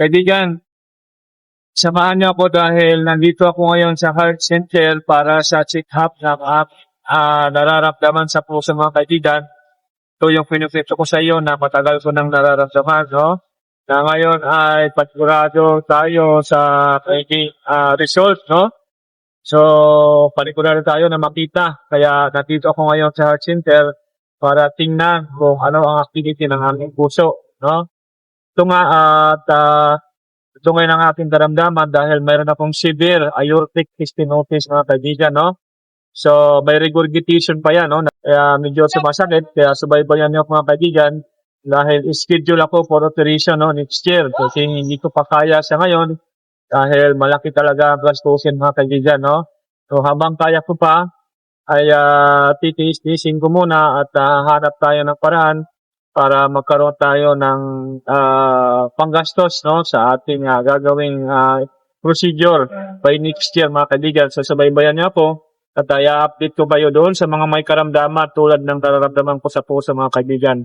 Kaibigan, samahan niyo ako dahil nandito ako ngayon sa Heart Center para sa check-up ng ah, nararamdaman sa puso mga kaibigan. Ito yung pinupito ko sa iyo na matagal ko nang nararamdaman, no? Na ngayon ay panigurado tayo sa ah, result, no? So, panigurado tayo na makita. Kaya nandito ako ngayon sa Heart Center para tingnan kung ano ang activity ng aming puso, no? Nga at ah, ito ngayon ang aking daramdaman dahil mayroon akong severe aortic stenosis mga kaibigan, no? So, may regurgitation pa yan, no? Kaya medyo sumasakit, kaya subaybayan niyo mga kaibigan dahil schedule ako for operation, no, next year. Kasi hindi ko pa kaya sa ngayon dahil malaki talaga ang gastusin mga kaibigan, no? So, habang kaya ko pa, ay uh, titiis-tiisin ko muna at ah, hanap tayo ng paraan para magkaroon tayo ng ah, panggastos no sa ating ah, gagawing ah, procedure by next year mga kaibigan. So sabaybayan niyo po at i-update ko kayo doon sa mga may karamdaman tulad ng nararamdaman ko sa puso mga kaibigan.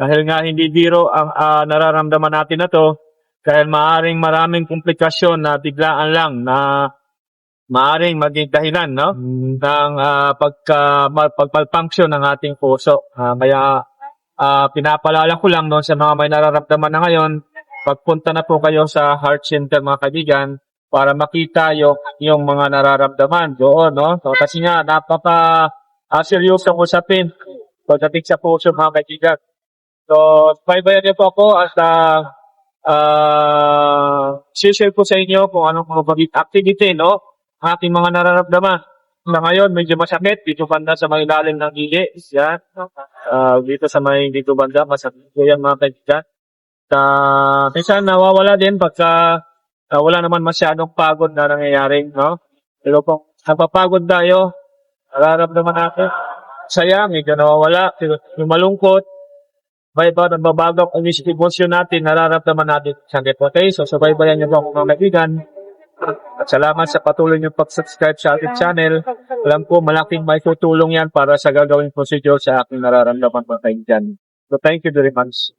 Dahil nga hindi biro ang ah, nararamdaman natin na to dahil maaring maraming komplikasyon na biglaan lang na maaring maging dahilan no ng ah, pagka ma- pagpalpunction ng ating puso. Ah, kaya ah, pinapalala ko lang doon sa mga may nararamdaman na ngayon, pagpunta na po kayo sa Heart Center mga kaibigan para makita yung, yung mga nararamdaman doon, no? So, kasi nga, napaka uh, seryosong usapin pagdating sa puso mga kaibigan. So, paibayan niyo po ako at uh, uh, share ko sa inyo kung anong mga activity, no? Ang ating mga nararamdaman. Na ngayon, medyo masakit dito banda sa may ilalim ng gili. Yan. Ah, dito sa may dito banda, masakit po yan mga kaibigan. Uh, minsan nawawala din pagka ah, wala naman masyadong pagod na nangyayari, no? Pero kung napapagod tayo, nararamdaman natin, saya, medyo nawawala, pero yung malungkot, may ba nagbabago ang emosyon natin, nararamdaman natin sakit. Okay, so subaybayan niyo po mga kaibigan. At salamat sa patuloy niyo pag-subscribe sa ating channel. Alam ko malaking may tutulong yan para sa gagawing procedure sa aking nararamdaman mga kaibigan. So thank you very much.